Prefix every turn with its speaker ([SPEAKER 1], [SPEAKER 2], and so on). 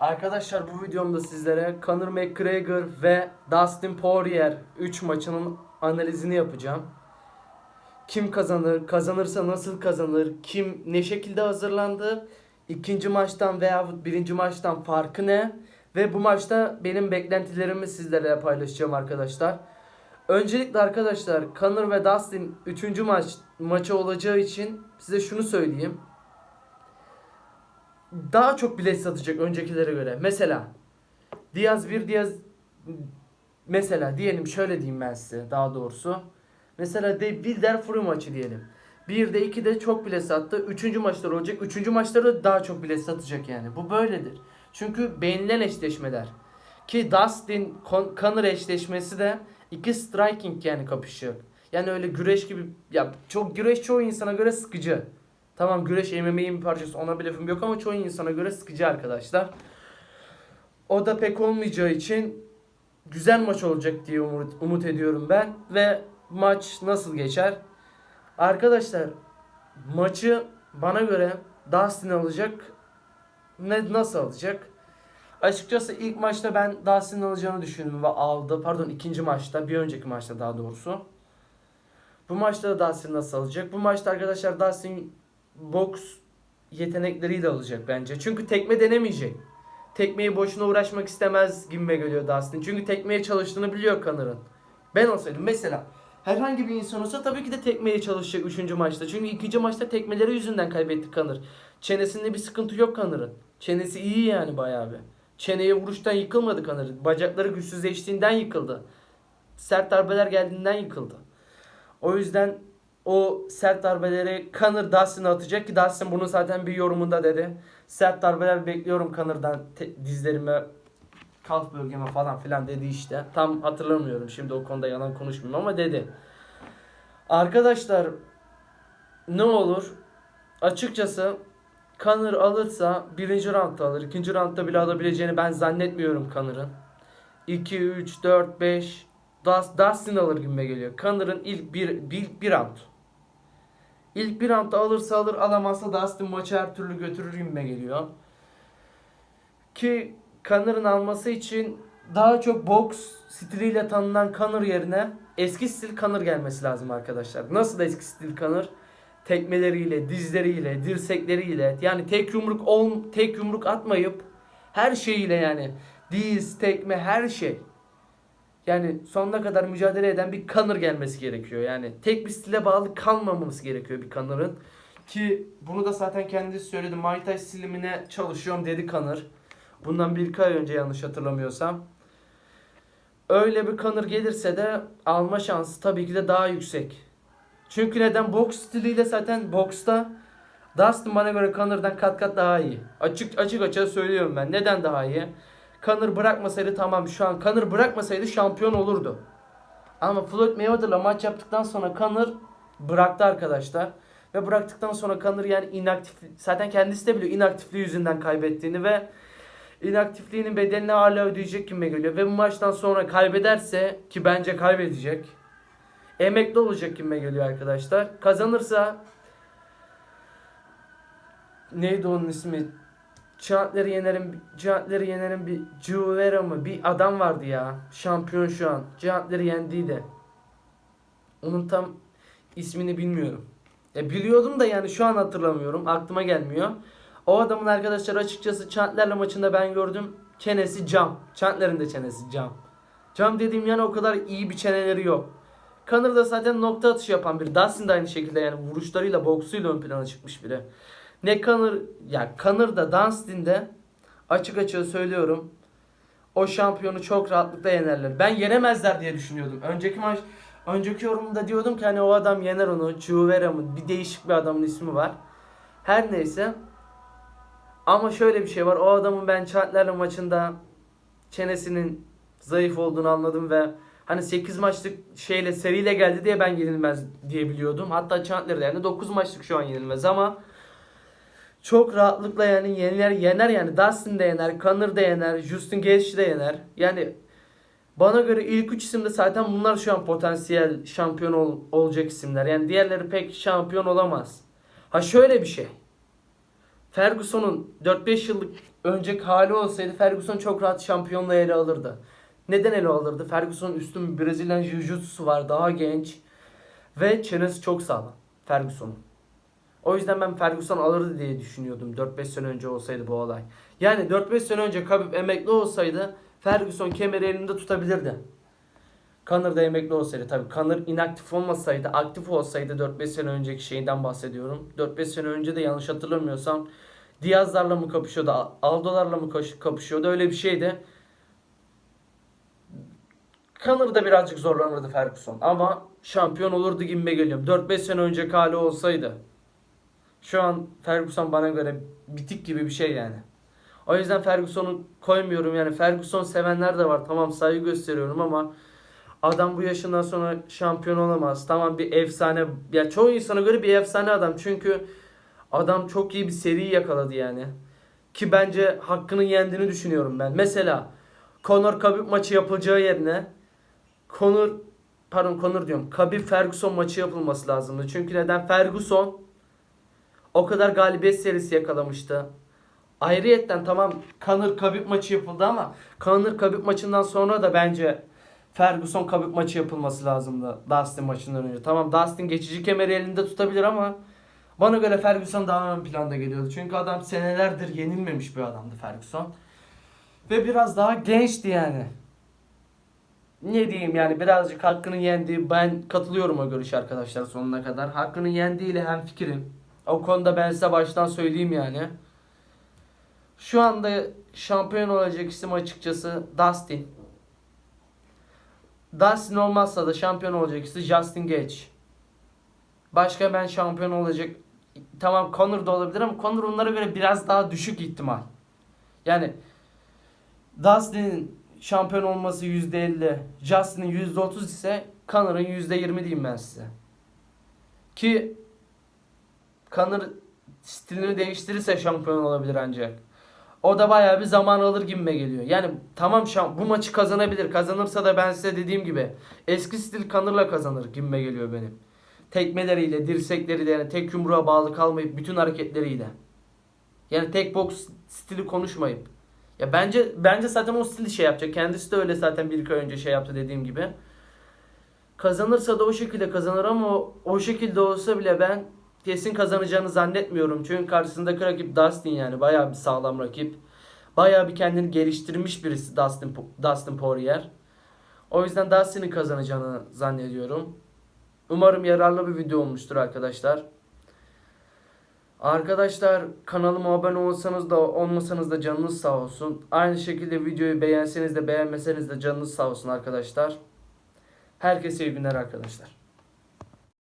[SPEAKER 1] Arkadaşlar bu videomda sizlere Conor McGregor ve Dustin Poirier 3 maçının analizini yapacağım. Kim kazanır, kazanırsa nasıl kazanır, kim ne şekilde hazırlandı, ikinci maçtan veya birinci maçtan farkı ne ve bu maçta benim beklentilerimi sizlerle paylaşacağım arkadaşlar. Öncelikle arkadaşlar Conor ve Dustin 3. maç maçı olacağı için size şunu söyleyeyim daha çok bilet satacak öncekilere göre. Mesela Diaz bir Diaz mesela diyelim şöyle diyeyim ben size daha doğrusu. Mesela de Wilder Fury maçı diyelim. Bir de iki de çok bilet sattı. Üçüncü maçlar olacak. Üçüncü maçlarda daha çok bilet satacak yani. Bu böyledir. Çünkü beğenilen eşleşmeler. Ki Dustin Con- Conor eşleşmesi de iki striking yani kapışacak. Yani öyle güreş gibi ya çok güreş çoğu insana göre sıkıcı. Tamam güreş MMA'nin bir parçası ona bir lafım yok ama çoğu insana göre sıkıcı arkadaşlar. O da pek olmayacağı için güzel maç olacak diye umut, umut ediyorum ben. Ve maç nasıl geçer? Arkadaşlar maçı bana göre Dustin alacak. Ne nasıl alacak? Açıkçası ilk maçta ben Dustin'in alacağını düşündüm ve aldı. Pardon ikinci maçta, bir önceki maçta daha doğrusu. Bu maçta da Dustin nasıl alacak? Bu maçta arkadaşlar Dustin boks yetenekleriyle alacak bence. Çünkü tekme denemeyecek. Tekmeyi boşuna uğraşmak istemez gibime geliyor Dustin. Çünkü tekmeye çalıştığını biliyor Connor'ın. Ben olsaydım mesela herhangi bir insan olsa tabii ki de tekmeye çalışacak 3. maçta. Çünkü ikinci maçta tekmeleri yüzünden kaybetti Conor. Çenesinde bir sıkıntı yok Connor'ın. Çenesi iyi yani bayağı bir. Çeneye vuruştan yıkılmadı Conor. Bacakları güçsüzleştiğinden yıkıldı. Sert darbeler geldiğinden yıkıldı. O yüzden o sert darbeleri Conor Dustin'e atacak ki Dustin bunu zaten bir yorumunda dedi. Sert darbeler bekliyorum Conor'dan te- dizlerime, kalf bölgeme falan filan dedi işte. Tam hatırlamıyorum şimdi o konuda yalan konuşmayayım ama dedi. Arkadaşlar ne olur açıkçası Conor alırsa birinci roundda alır. ikinci roundda bile alabileceğini ben zannetmiyorum Conor'ın. 2, 3, 4, 5 Dust, Dustin alır gibime geliyor. Connor'ın ilk bir, bir, bir round. İlk bir roundda alırsa alır alamazsa Dustin maçı her türlü götürür gibime geliyor. Ki Connor'ın alması için daha çok boks stiliyle tanınan Conor yerine eski stil Conor gelmesi lazım arkadaşlar. Nasıl eski stil Conor? Tekmeleriyle, dizleriyle, dirsekleriyle yani tek yumruk ol, tek yumruk atmayıp her şeyiyle yani diz, tekme her şey. Yani sonuna kadar mücadele eden bir Conor gelmesi gerekiyor. Yani tek bir stile bağlı kalmamamız gerekiyor bir Conor'ın. Ki bunu da zaten kendisi söyledi. Muay Thai stilimine çalışıyorum dedi Conor. Bundan bir ay önce yanlış hatırlamıyorsam. Öyle bir Conor gelirse de alma şansı tabii ki de daha yüksek. Çünkü neden? Boks stiliyle zaten boksta Dustin bana göre Conor'dan kat kat daha iyi. Açık açık açık söylüyorum ben. Neden daha iyi? Conor bırakmasaydı tamam şu an Conor bırakmasaydı şampiyon olurdu. Ama Floyd Mayweather'la maç yaptıktan sonra Conor bıraktı arkadaşlar. Ve bıraktıktan sonra Conor yani inaktif zaten kendisi de biliyor inaktifliği yüzünden kaybettiğini ve inaktifliğinin bedelini hala ödeyecek gibi geliyor. Ve bu maçtan sonra kaybederse ki bence kaybedecek. Emekli olacak gibi geliyor arkadaşlar. Kazanırsa neydi onun ismi? Cihatları yenerim, cihatları yenerim bir Cuvera mı? Bir adam vardı ya. Şampiyon şu an. Cihatları yendiydi. Onun tam ismini bilmiyorum. Ya biliyordum da yani şu an hatırlamıyorum. Aklıma gelmiyor. O adamın arkadaşlar açıkçası Chandler'la maçında ben gördüm. Çenesi cam. Chandler'ın da çenesi cam. Cam dediğim yani o kadar iyi bir çeneleri yok. Conor da zaten nokta atışı yapan biri. Dustin de aynı şekilde yani vuruşlarıyla, boksuyla ön plana çıkmış biri. Ne Conor, ya Conor da Dustin de açık açık söylüyorum. O şampiyonu çok rahatlıkla yenerler. Ben yenemezler diye düşünüyordum. Önceki maç, önceki yorumda diyordum ki hani o adam yener onu. Chuvera mı? Bir değişik bir adamın ismi var. Her neyse. Ama şöyle bir şey var. O adamın ben Chandler'la maçında çenesinin zayıf olduğunu anladım ve hani 8 maçlık şeyle seriyle geldi diye ben yenilmez diye biliyordum. Hatta Chandler'da yani 9 maçlık şu an yenilmez ama çok rahatlıkla yani yener yener yani Dustin de yener, Conor da yener, Justin Gaethje de yener. Yani bana göre ilk 3 isim de zaten bunlar şu an potansiyel şampiyon ol- olacak isimler. Yani diğerleri pek şampiyon olamaz. Ha şöyle bir şey. Ferguson'un 4-5 yıllık önceki hali olsaydı Ferguson çok rahat şampiyonluğu ele alırdı. Neden ele alırdı? Ferguson'un üstün bir Brezilyan Jiu-Jitsu'su var. Daha genç. Ve çenesi çok sağlam. Ferguson'un. O yüzden ben Ferguson alırdı diye düşünüyordum 4-5 sene önce olsaydı bu olay. Yani 4-5 sene önce Khabib emekli olsaydı Ferguson kemeri elinde tutabilirdi. Conor da emekli olsaydı tabii. Conor inaktif olmasaydı, aktif olsaydı 4-5 sene önceki şeyinden bahsediyorum. 4-5 sene önce de yanlış hatırlamıyorsam Diaz'larla mı kapışıyordu, Aldo'larla mı kapışıyordu öyle bir şeydi. Conor da birazcık zorlanırdı Ferguson ama şampiyon olurdu gibime geliyorum. 4-5 sene önce hali olsaydı. Şu an Ferguson bana göre bitik gibi bir şey yani. O yüzden Ferguson'u koymuyorum yani Ferguson sevenler de var tamam saygı gösteriyorum ama adam bu yaşından sonra şampiyon olamaz. Tamam bir efsane ya çoğu insana göre bir efsane adam çünkü adam çok iyi bir seri yakaladı yani. Ki bence hakkını yendiğini düşünüyorum ben. Mesela Conor Khabib maçı yapılacağı yerine Conor pardon Conor diyorum. Khabib Ferguson maçı yapılması lazımdı. Çünkü neden? Ferguson o kadar galibiyet serisi yakalamıştı. Ayrıyetten tamam Conor Khabib maçı yapıldı ama Conor Khabib maçından sonra da bence Ferguson Khabib maçı yapılması lazımdı Dustin maçından önce. Tamam Dustin geçici kemeri elinde tutabilir ama bana göre Ferguson daha ön planda geliyordu. Çünkü adam senelerdir yenilmemiş bir adamdı Ferguson. Ve biraz daha gençti yani. Ne diyeyim yani birazcık hakkını yendi. Ben katılıyorum o görüş arkadaşlar sonuna kadar. Hakkını yendiğiyle hem fikrim. O konuda ben size baştan söyleyeyim yani. Şu anda şampiyon olacak isim açıkçası Dustin. Dustin olmazsa da şampiyon olacak isim Justin Gage. Başka ben şampiyon olacak tamam Conor da olabilir ama Conor onlara göre biraz daha düşük ihtimal. Yani Dustin'in şampiyon olması %50, Justin'in %30 ise Conor'ın %20 diyeyim ben size. Ki Conor stilini değiştirirse şampiyon olabilir ancak. O da bayağı bir zaman alır gibime geliyor. Yani tamam şam bu maçı kazanabilir. Kazanırsa da ben size dediğim gibi eski stil Connor'la kazanır gibime geliyor benim. Tekmeleriyle, dirsekleriyle yani tek yumruğa bağlı kalmayıp bütün hareketleriyle. Yani tek boks stili konuşmayıp. Ya bence bence zaten o stili şey yapacak. Kendisi de öyle zaten bir iki önce şey yaptı dediğim gibi. Kazanırsa da o şekilde kazanır ama o, o şekilde olsa bile ben kesin kazanacağını zannetmiyorum. Çünkü karşısındaki rakip Dustin yani bayağı bir sağlam rakip. Bayağı bir kendini geliştirmiş birisi Dustin Dustin Poirier. O yüzden Dustin'in kazanacağını zannediyorum. Umarım yararlı bir video olmuştur arkadaşlar. Arkadaşlar kanalıma abone olsanız da olmasanız da canınız sağ olsun. Aynı şekilde videoyu beğenseniz de beğenmeseniz de canınız sağ olsun arkadaşlar. Herkese iyi günler arkadaşlar.